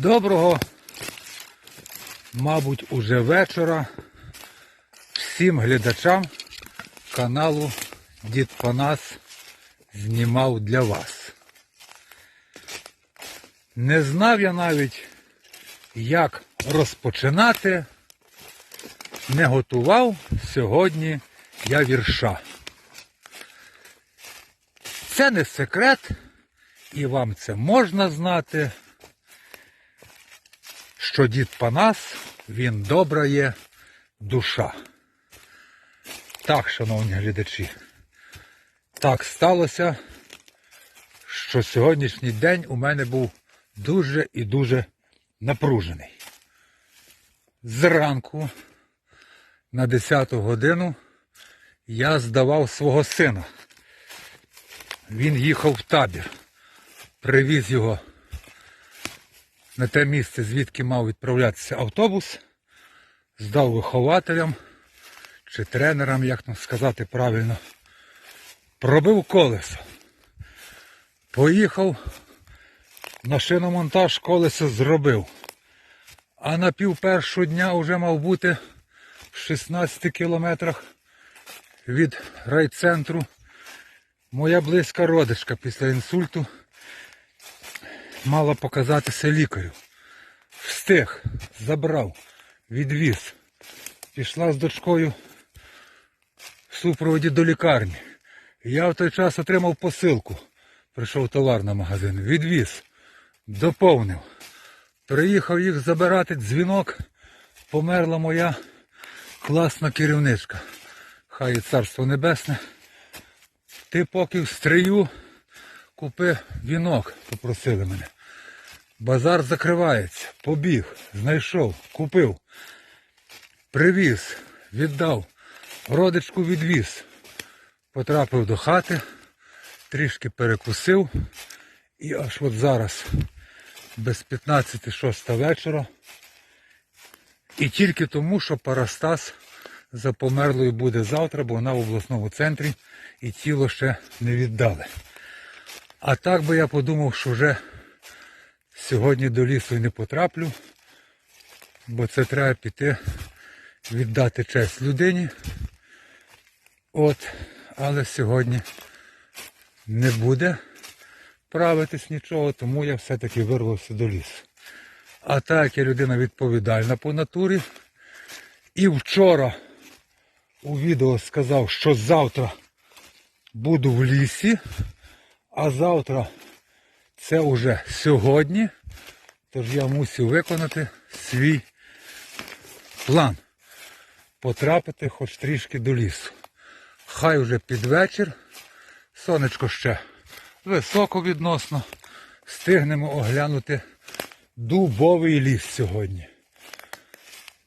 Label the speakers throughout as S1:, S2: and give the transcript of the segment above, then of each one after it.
S1: Доброго, мабуть, уже вечора. Всім глядачам каналу Дід Панас знімав для вас. Не знав я навіть, як розпочинати, не готував. Сьогодні я вірша. Це не секрет, і вам це можна знати що дід Панас, він добра є душа. Так, шановні глядачі, так сталося, що сьогоднішній день у мене був дуже і дуже напружений. Зранку на 10 годину я здавав свого сина. Він їхав в табір, привіз його на те місце, звідки мав відправлятися автобус, здав вихователям чи тренерам, як нам сказати правильно, пробив колесо. Поїхав на шиномонтаж колесо зробив. А на пів першого дня вже мав бути в 16 кілометрах від райцентру. Моя близька родичка після інсульту мала показатися лікарю. Встиг, забрав, відвіз. Пішла з дочкою в супроводі до лікарні. Я в той час отримав посилку. Прийшов товар на магазин. Відвіз, доповнив. Приїхав їх забирати дзвінок. Померла моя класна керівничка. Хай і царство небесне. Ти поки в стрию купи вінок, попросили мене. Базар закривається. Побіг, знайшов, купив, привіз, віддав, родичку відвіз. Потрапив до хати, трішки перекусив. І аж от зараз, без 15 6 вечора. І тільки тому, що Парастас за померлою буде завтра, бо вона в обласному центрі і тіло ще не віддали. А так би я подумав, що вже сьогодні до лісу не потраплю, бо це треба піти віддати честь людині. От, але сьогодні не буде правитись нічого, тому я все-таки вирвався до лісу. А так як я людина відповідальна по натурі. І вчора у відео сказав, що завтра буду в лісі. А завтра це вже сьогодні, тож я мусив виконати свій план. Потрапити хоч трішки до лісу. Хай вже під вечір, сонечко ще високо відносно, встигнемо оглянути дубовий ліс сьогодні.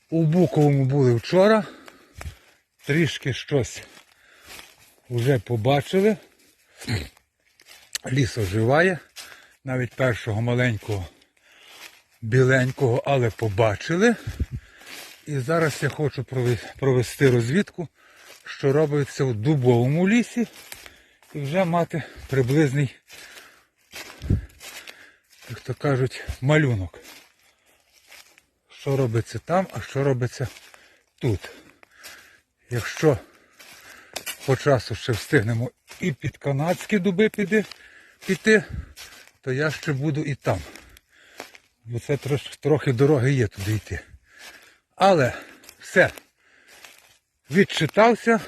S1: У Буковому були вчора, трішки щось вже побачили. Ліс оживає. Навіть першого маленького біленького, але побачили. І зараз я хочу провести розвідку, що робиться в дубовому лісі. І вже мати приблизний, як то кажуть, малюнок. Що робиться там, а що робиться тут. Якщо по часу ще встигнемо і під канадські дуби піди, піти, то я ще буду і там. Бо це трохи дороги є туди йти. Але все. Відчитався,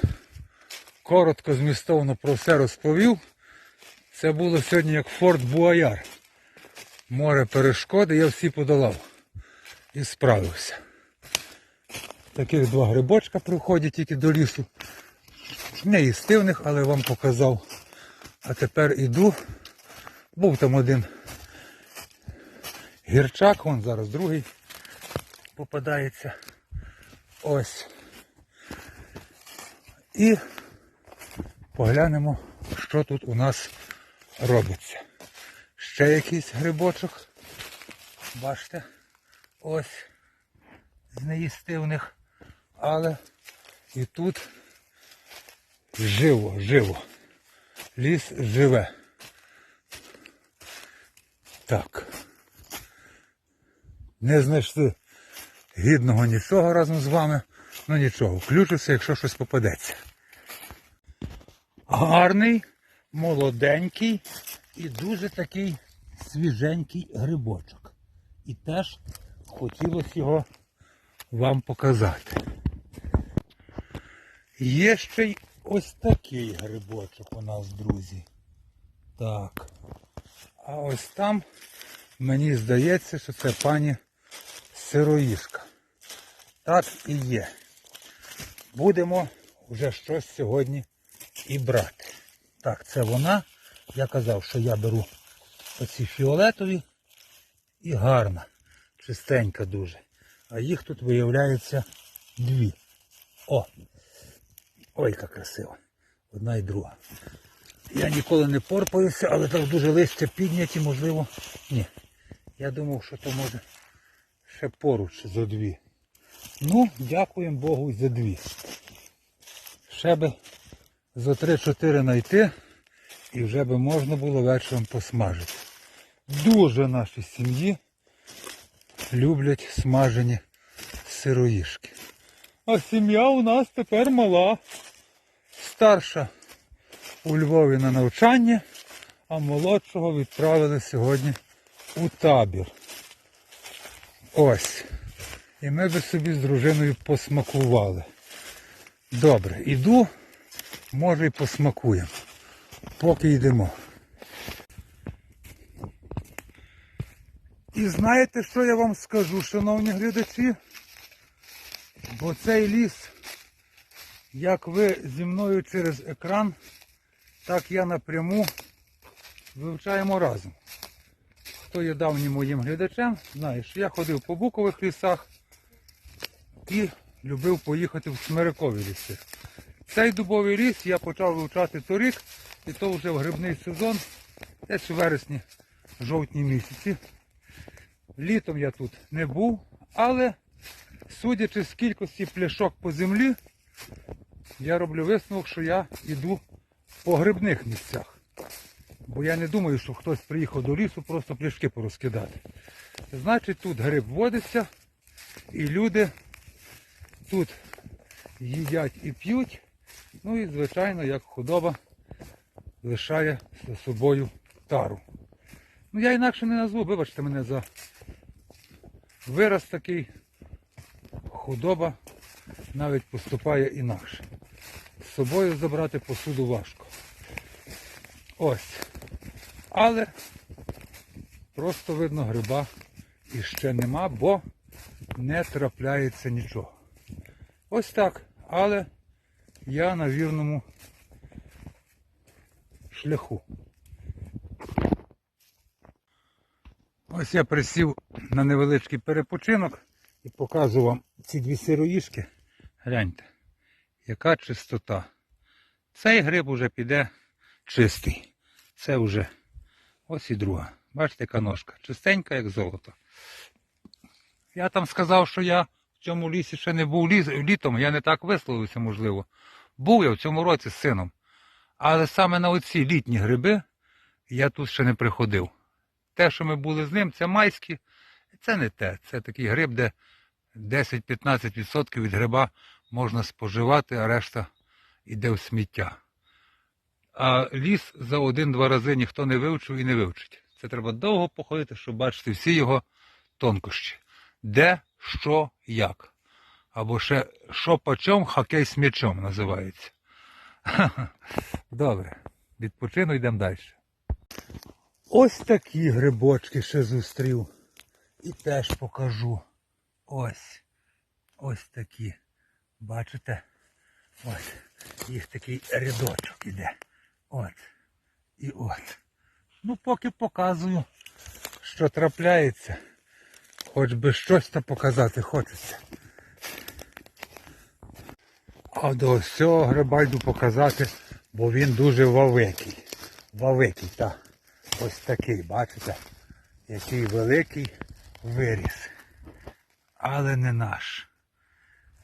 S1: коротко, змістовно про все розповів. Це було сьогодні як Форт Буаяр. Море перешкоди, я всі подолав і справився. Таких два грибочка приходять тільки до лісу. Не їстивних, але вам показав. А тепер іду. Був там один гірчак, вон зараз другий попадається. Ось. І поглянемо, що тут у нас робиться. Ще якийсь грибочок. Бачите, ось з неїстивних. Але і тут живо, живо. Ліс живе. Так. Не знайшли гідного нічого разом з вами. Ну нічого, включуся, якщо щось попадеться. Гарний, молоденький і дуже такий свіженький грибочок. І теж хотілося його вам показати. Є ще й ось такий грибочок у нас, друзі. Так. А ось там мені здається, що це пані сироїшка. Так і є. Будемо вже щось сьогодні і брати. Так, це вона. Я казав, що я беру оці фіолетові і гарна, чистенька дуже. А їх тут виявляється дві. О! Ой, яка красива. Одна і друга. Я ніколи не порпаюся, але так дуже листя підняті, можливо. Ні. Я думав, що то може ще поруч за дві. Ну, дякуємо Богу за дві. Ще би за 3-4 знайти і вже би можна було вечором посмажити. Дуже наші сім'ї люблять смажені сироїшки. А сім'я у нас тепер мала. Старша у Львові на навчання, а молодшого відправили сьогодні у табір. Ось. І ми би собі з дружиною посмакували. Добре, іду, може і посмакуємо. Поки йдемо. І знаєте, що я вам скажу, шановні глядачі? Бо цей ліс, як ви зі мною через екран, так я напряму вивчаємо разом. Хто є давнім моїм глядачем, знає, що я ходив по букових лісах і любив поїхати в Смирикові ліси. Цей дубовий ліс я почав вивчати торік, і то вже в грибний сезон, десь у вересні, жовтні місяці. Літом я тут не був, але судячи з кількості пляшок по землі, я роблю висновок, що я йду по грибних місцях. Бо я не думаю, що хтось приїхав до лісу просто пляшки порозкидати. Значить, тут гриб водиться, і люди тут їдять і п'ють. Ну і, звичайно, як худоба лишає за собою тару. Ну я інакше не назву, вибачте мене за вираз такий. Худоба навіть поступає інакше. З собою забрати посуду важко. Ось. Але просто видно гриба іще нема, бо не трапляється нічого. Ось так. Але я на вірному шляху. Ось я присів на невеличкий перепочинок і показую вам ці дві сироїшки. Гляньте, яка чистота. Цей гриб уже піде чистий. Це вже ось і друга. Бачите, яка ножка. Чистенька, як золото. Я там сказав, що я в цьому лісі ще не був літом, я не так висловився, можливо. Був я в цьому році з сином. Але саме на оці літні гриби я тут ще не приходив. Те, що ми були з ним, це майські. Це не те. Це такий гриб, де 10-15% від гриба можна споживати, а решта йде в сміття. А ліс за один-два рази ніхто не вивчив і не вивчить. Це треба довго походити, щоб бачити всі його тонкощі. Де, що, як. Або ще що по чому, хокей з м'ячом називається. Добре, відпочину йдемо далі. Ось такі грибочки ще зустрів. І теж покажу. Ось. Ось такі. Бачите? Ось. Їх такий рядочок іде. От. І от. Ну, поки показую, що трапляється. Хоч би щось то показати хочеться. А до ось цього гриба йду показати, бо він дуже вавикий. Вавикий, так. Ось такий, бачите? Який великий виріс. Але не наш.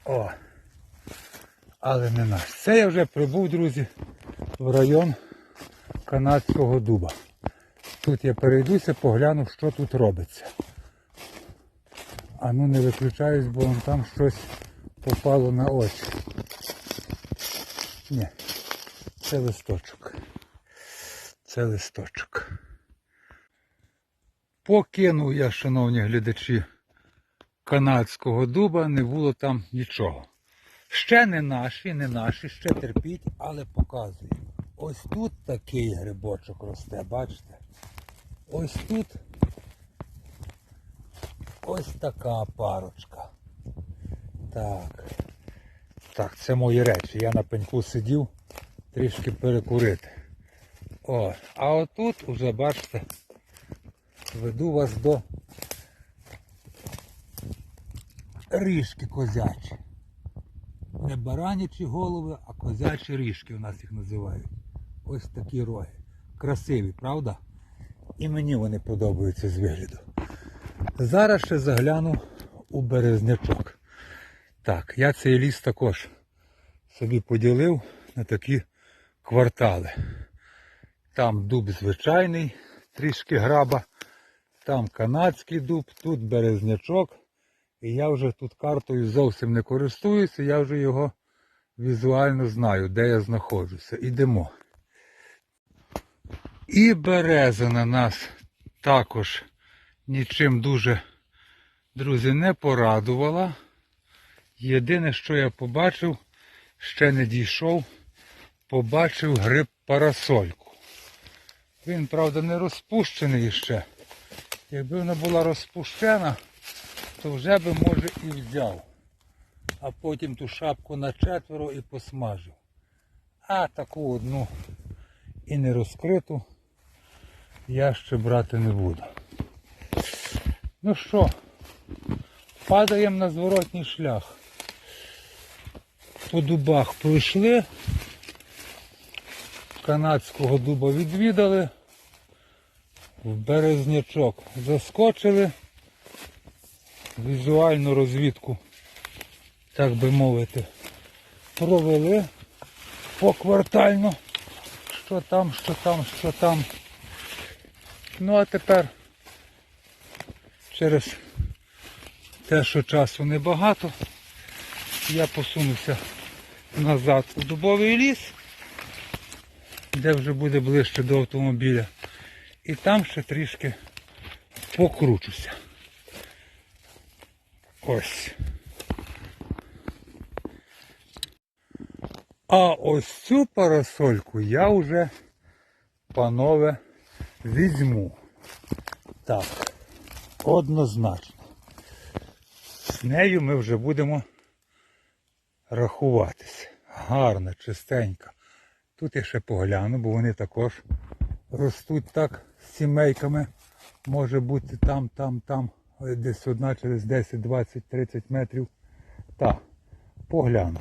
S1: О! Але не наш. Це я вже прибув, друзі, в район канадського дуба. Тут я перейдуся, погляну, що тут робиться. А ну не виключаюсь, бо вон там щось попало на очі. Ні, це листочок. Це листочок. Покинув я, шановні глядачі, канадського дуба, не було там нічого. Ще не наші, не наші, ще терпіть, але показую. Ось тут такий грибочок росте, бачите? Ось тут ось така парочка. Так. Так, це мої речі. Я на пеньку сидів трішки перекурити. О, а отут уже, бачите, веду вас до ріжки козячі. Не баранячі голови, а козячі ріжки у нас їх називають. Ось такі роги. Красиві, правда? І мені вони подобаються з вигляду. Зараз ще загляну у березнячок. Так, я цей ліс також собі поділив на такі квартали. Там дуб звичайний, трішки граба, там канадський дуб, тут березнячок. І я вже тут картою зовсім не користуюся, я вже його візуально знаю, де я знаходжуся. Ідемо. І береза на нас також нічим дуже, друзі, не порадувала. Єдине, що я побачив, ще не дійшов, побачив гриб парасольку. Він, правда, не розпущений ще. Якби вона була розпущена, то вже би, може, і взяв. А потім ту шапку на четверо і посмажив. А таку одну і не розкриту я ще брати не буду. Ну що, падаємо на зворотній шлях. По дубах пройшли, канадського дуба відвідали, в березнячок заскочили, візуальну розвідку, так би мовити, провели поквартально, що там, що там, що там. Ну а тепер через те, що часу небагато, я посунуся назад у дубовий ліс, де вже буде ближче до автомобіля. І там ще трішки покручуся. Ось. А ось цю парасольку я вже, панове, візьму. Так, однозначно. З нею ми вже будемо рахуватися. Гарна, чистенька. Тут я ще погляну, бо вони також ростуть так з сімейками. Може бути там, там, там, десь одна через 10, 20, 30 метрів. Так, погляну.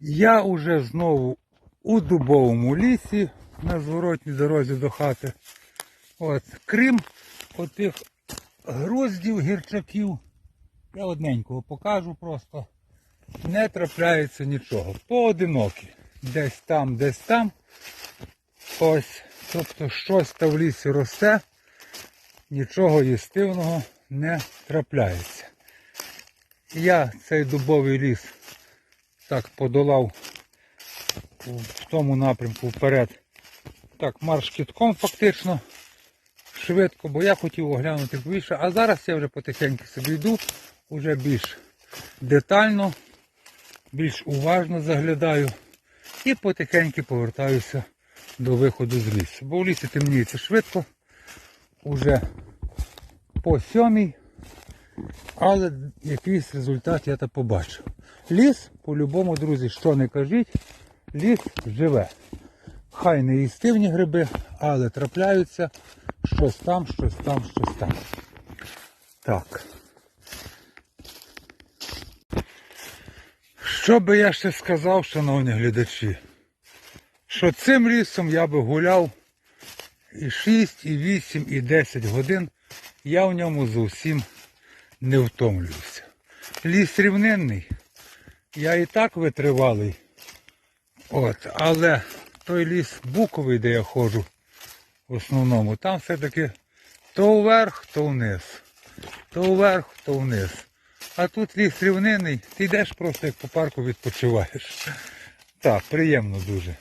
S1: Я уже знову у дубовому лісі на зворотній дорозі до хати. От, крім отих груздів, гірчаків, я одненького покажу просто. Не трапляється нічого. Поодинокі. Десь там, десь там. Ось. Тобто щось там в лісі росте, нічого їстивного не трапляється. Я цей дубовий ліс так подолав в тому напрямку вперед. Так, марш кітком фактично. Швидко, бо я хотів оглянути більше, а зараз я вже потихеньку собі йду, вже більш детально, більш уважно заглядаю і потихеньку повертаюся до виходу з лісу. Бо в лісі темніється швидко, уже по сьомій, але якийсь результат я та побачив. Ліс, по-любому, друзі, що не кажіть, ліс живе. Хай не їстивні гриби, але трапляються щось там, щось там, щось там. Так. Що би я ще сказав, шановні глядачі, що цим лісом я би гуляв і 6, і 8, і 10 годин. Я в ньому зовсім не втомлююся. Ліс рівнинний. Я і так витривалий. От, але той ліс буковий, де я ходжу в основному, там все-таки то вверх, то вниз. То вверх, то вниз. А тут ліс рівнинний, ти йдеш просто як по парку відпочиваєш. Так, приємно дуже.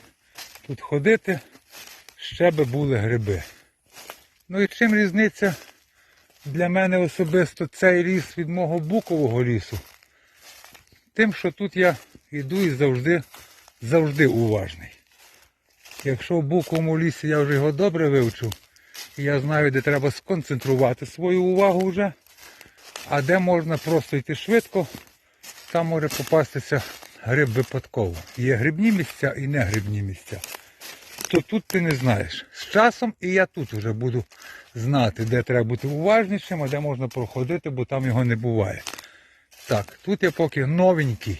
S1: Тут ходити, ще би були гриби. Ну і чим різниця для мене особисто цей ліс від мого букового лісу? Тим, що тут я йду і завжди, завжди уважний. Якщо в буковому лісі я вже його добре вивчив, і я знаю, де треба сконцентрувати свою увагу вже, а де можна просто йти швидко, там може попастися гриб випадково. Є грибні місця і не грибні місця. То тут ти не знаєш. З часом і я тут вже буду знати, де треба бути уважнішим, а де можна проходити, бо там його не буває. Так, тут я поки новенький,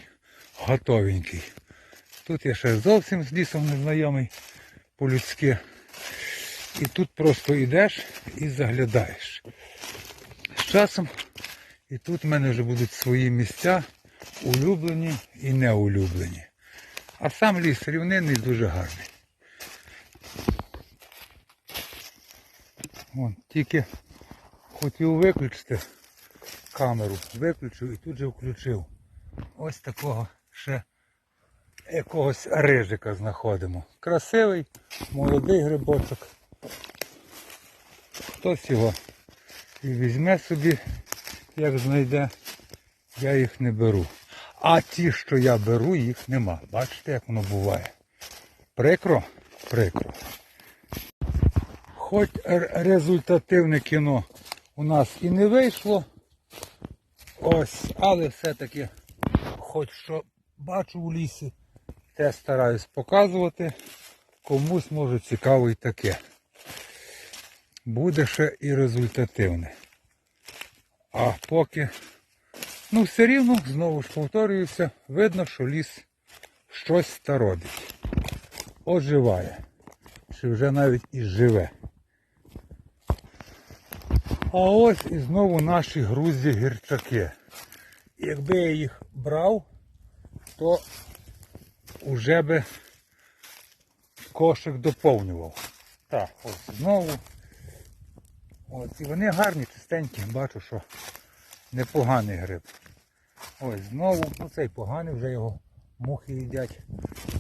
S1: готовенький. Тут я ще зовсім з лісом незнайомий по-людськи. І тут просто йдеш і заглядаєш. З часом і тут в мене вже будуть свої місця, улюблені і неулюблені. А сам ліс рівнинний дуже гарний. Вон, тільки хотів виключити камеру, виключив і тут же включив. Ось такого ще якогось рижика знаходимо. Красивий, молодий грибочок. Хтось його і візьме собі, як знайде, я їх не беру. А ті, що я беру, їх нема. Бачите, як воно буває. Прикро? Прикро. Хоч результативне кіно у нас і не вийшло. Ось, але все-таки хоч що бачу у лісі, те стараюсь показувати. Комусь може цікаво і таке. Буде ще і результативне. А поки, ну все рівно, знову ж повторююся, видно, що ліс щось та робить. Оживає. Чи вже навіть і живе. А ось і знову наші грузі гірчаки. Якби я їх брав, то вже би кошик доповнював. Так, ось знову. Ось, і вони гарні, чистенькі, бачу, що непоганий гриб. Ось знову, ну цей поганий, вже його мухи їдять.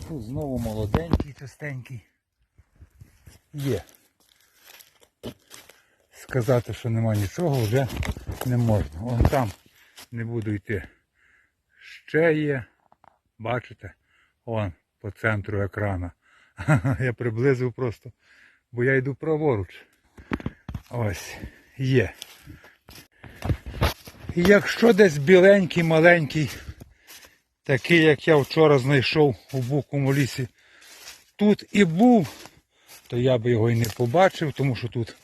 S1: Тут знову молоденький, чистенький. Є. Сказати, що нема нічого, вже не можна. Вон там не буду йти. Ще є. Бачите? Вон по центру екрана. Я приблизив просто, бо я йду праворуч. Ось, є. І якщо десь біленький, маленький, такий, як я вчора знайшов у букому лісі, тут і був, то я би його і не побачив, тому що тут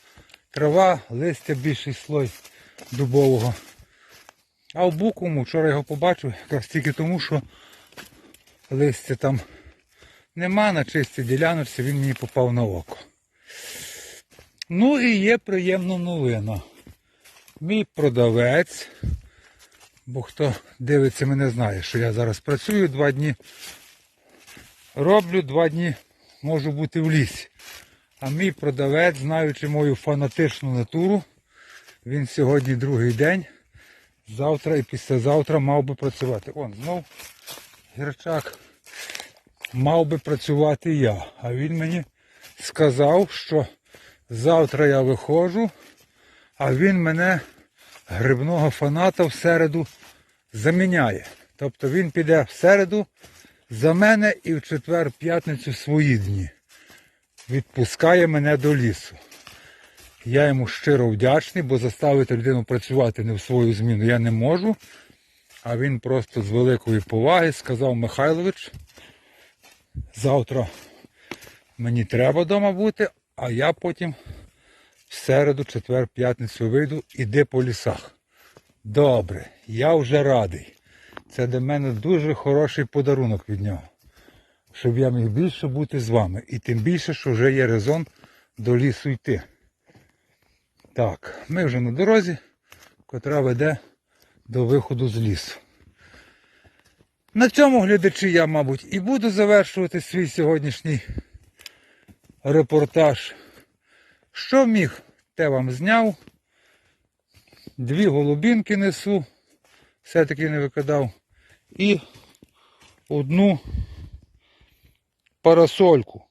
S1: трава, листя більший слой дубового. А в букому вчора його побачив якраз тільки тому, що листя там нема на чистій діляночці, він мені попав на око. Ну і є приємна новина. Мій продавець, бо хто дивиться мене знає, що я зараз працюю два дні. Роблю два дні, можу бути в лісі. А мій продавець, знаючи мою фанатичну натуру, він сьогодні другий день, завтра і післязавтра мав би працювати. Он знов гірчак. Мав би працювати я. А він мені сказав, що завтра я виходжу, а він мене, грибного фаната, в середу заміняє. Тобто він піде в середу за мене і в четвер, п'ятницю свої дні. Відпускає мене до лісу. Я йому щиро вдячний, бо заставити людину працювати не в свою зміну я не можу. А він просто з великої поваги сказав Михайлович, завтра мені треба вдома бути, а я потім в середу, четвер, п'ятницю вийду, іди по лісах. Добре, я вже радий. Це для мене дуже хороший подарунок від нього. Щоб я міг більше бути з вами. І тим більше, що вже є резон до лісу йти. Так, ми вже на дорозі, котра веде до виходу з лісу. На цьому, глядачі, я, мабуть, і буду завершувати свій сьогоднішній репортаж. Що міг, те вам зняв. Дві голубінки несу, все-таки не викидав. І одну парасольку.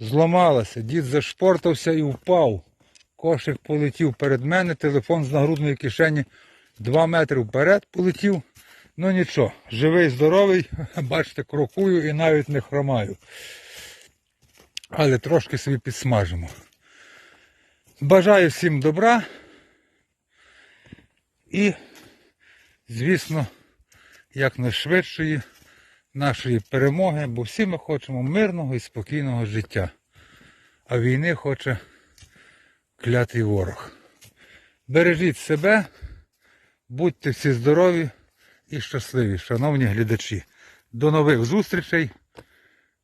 S1: Зламалася, дід зашпортався і впав. Кошик полетів перед мене, телефон з нагрудної кишені 2 метри вперед полетів. Ну нічого, живий, здоровий, бачите, крокую і навіть не хромаю. Але трошки собі підсмажимо. Бажаю всім добра. І, звісно, якнайшвидшої нашої перемоги, бо всі ми хочемо мирного і спокійного життя. А війни хоче клятий ворог. Бережіть себе, будьте всі здорові і щасливі, шановні глядачі. До нових зустрічей.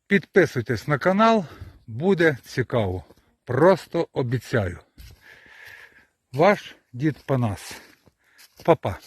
S1: Підписуйтесь на канал, буде цікаво. Просто обіцяю. Ваш дід Панас. Па-па.